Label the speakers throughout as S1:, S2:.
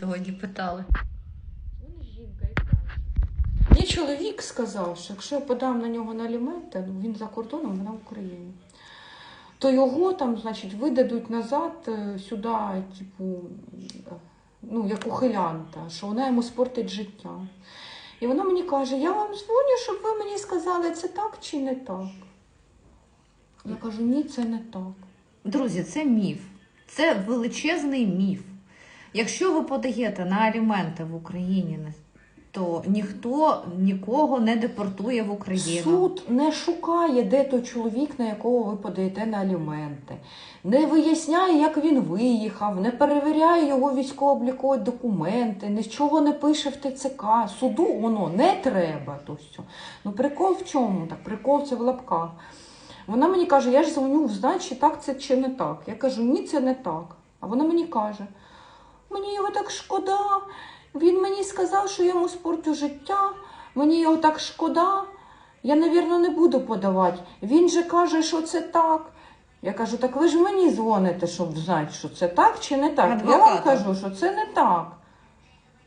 S1: сьогодні питали.
S2: Мені чоловік сказав, що якщо я подам на нього на аліменти, ну він за кордоном, вона в Україні, то його там, значить, видадуть назад е, сюди, типу, ну, як ухилянта, що вона йому спортить життя. І вона мені каже: я вам дзвоню, щоб ви мені сказали, це так чи не так. Я кажу, ні, це не так.
S1: Друзі, це міф. Це величезний міф. Якщо ви подаєте на аліменти в Україні, то ніхто нікого не депортує в Україну.
S2: Суд не шукає, де той чоловік, на якого ви подаєте на аліменти, не виясняє, як він виїхав, не перевіряє його військово-облікові документи, нічого не пише в ТЦК. Суду воно не треба. То все. Ну прикол в чому? Так, прикол це в лапках. Вона мені каже, я ж дзвоню, знай, чи так це чи не так. Я кажу, ні, це не так. А вона мені каже, мені його так шкода. Він мені сказав, що я йому спортю життя, мені його так шкода. Я, навірно, не буду подавати. Він же каже, що це так. Я кажу, так ви ж мені дзвоните, щоб знати, що це так чи не так. Я вам кажу, що це не так.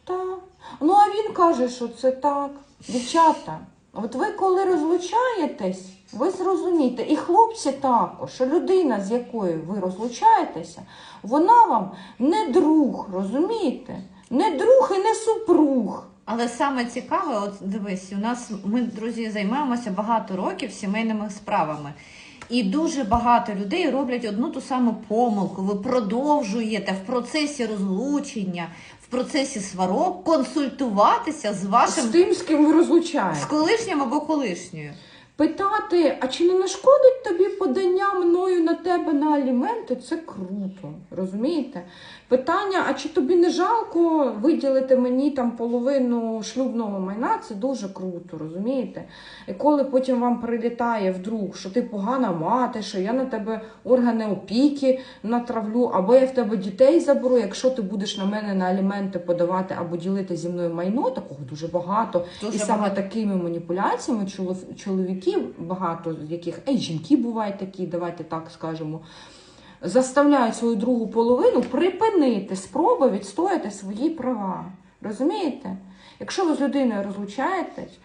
S2: Так. Ну, а він каже, що це так. Дівчата, от ви коли розлучаєтесь, ви зрозумієте, і хлопці також, людина, з якою ви розлучаєтеся, вона вам не друг, розумієте? Не друг і не супруг.
S1: Але саме цікаве, от дивись, у нас ми, друзі, займаємося багато років сімейними справами. І дуже багато людей роблять одну ту саму помилку. Ви продовжуєте в процесі розлучення, в процесі сварок консультуватися з
S2: З
S1: вашим
S2: тим, з ким ви
S1: з
S2: розлучаєте.
S1: колишнім або колишньою.
S2: Питати, а чи не нашкодить тобі подання мною на тебе на аліменти? Це круто, розумієте? Питання, а чи тобі не жалко виділити мені там половину шлюбного майна? Це дуже круто, розумієте? І коли потім вам прилітає вдруг, що ти погана мати, що я на тебе органи опіки натравлю, або я в тебе дітей заберу, якщо ти будеш на мене на аліменти подавати або ділити зі мною майно, такого дуже багато.
S1: Дуже
S2: і саме
S1: багато.
S2: такими маніпуляціями чолов- чоловіки, багато з яких, а й жінки бувають такі, давайте так скажемо, заставляють свою другу половину припинити спроби відстояти свої права. Розумієте? Якщо ви з людиною розлучаєтесь,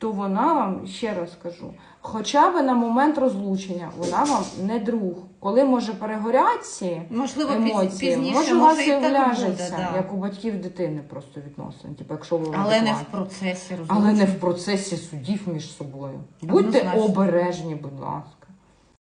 S2: то вона вам, ще раз кажу, хоча б на момент розлучення, вона вам не друг. Коли може перегорять ці
S1: Можливо,
S2: емоції,
S1: пізніше
S2: може, у вас
S1: і
S2: вляжеться,
S1: да.
S2: як у батьків дитини просто відносини. Типу, якщо ви
S1: але не в процесі розлучення.
S2: Але не в процесі судів між собою. Будьте
S1: Однозначно.
S2: обережні, будь ласка.